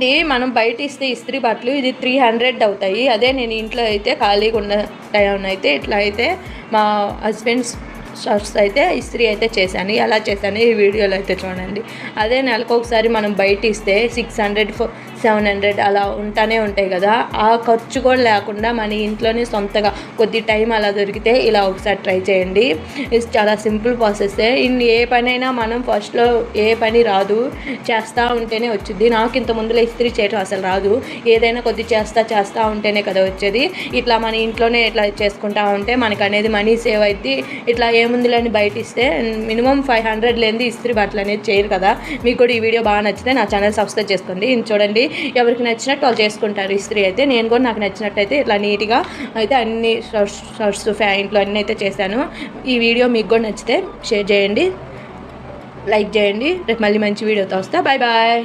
ఇది మనం బయట ఇస్తే ఇస్త్రీ బట్టలు ఇది త్రీ హండ్రెడ్ అవుతాయి. అదే నేను ఇంట్లో అయితే ఖాళీగా ఉన్న టైం అయితే ఇట్లా అయితే మా హస్బెండ్స్ షర్ట్స్ అయితే ఇస్త్రీ అయితే చేశాను. ఎలా చేశాను ఈ వీడియోలో అయితే చూడండి. అదే నెలకు ఒకసారి మనం బయట ఇస్తే six hundred four seven hundred అలా ఉంటానే ఉంటాయి కదా. ఆ ఖర్చు కూడా లేకుండా మన ఇంట్లోనే సొంతగా కొద్ది టైం అలా దొరికితే ఇలా ఒకసారి ట్రై చేయండి. ఇది చాలా సింపుల్ ప్రాసెస్ ఇన్ని ఏ పనైనా మనం ఫస్ట్లో ఏ పని రాదు చేస్తూ ఉంటేనే వచ్చింది నాకు ఇంత ముందులో ఇస్త్రీ చేయటం అసలు రాదు. ఏదైనా కొద్ది చేస్తా చేస్తూ ఉంటేనే కదా వచ్చేది. ఇట్లా మన ఇంట్లోనే ఇట్లా చేసుకుంటా ఉంటే మనకు అనేది మనీ సేవ్ అయింది ఇట్లా ఏముందిలేని బయట ఇస్తే మినిమం ఫైవ్ హండ్రెడ్ లేనిది ఇస్త్రీ బట్టలు అనేది చేయరు కదా. మీకు కూడా ఈ వీడియో బాగా నచ్చితే నా ఛానల్ సబ్స్క్రైబ్ చేసుకోండి. ఇది చూడండి ఎవరికి నచ్చినట్టు వాళ్ళు చేసుకుంటారు ఇస్త్రీ అయితే. నేను కూడా నాకు నచ్చినట్టయితే ఇట్లా నీట్గా అయితే అన్ని షర్ట్స్ షర్ట్స్ ప్యాంట్లు అన్నీ అయితే చేశాను. ఈ వీడియో మీకు కూడా నచ్చితే షేర్ చేయండి లైక్ చేయండి. రేపు మళ్ళీ మంచి వీడియోతో వస్తా. Bye bye.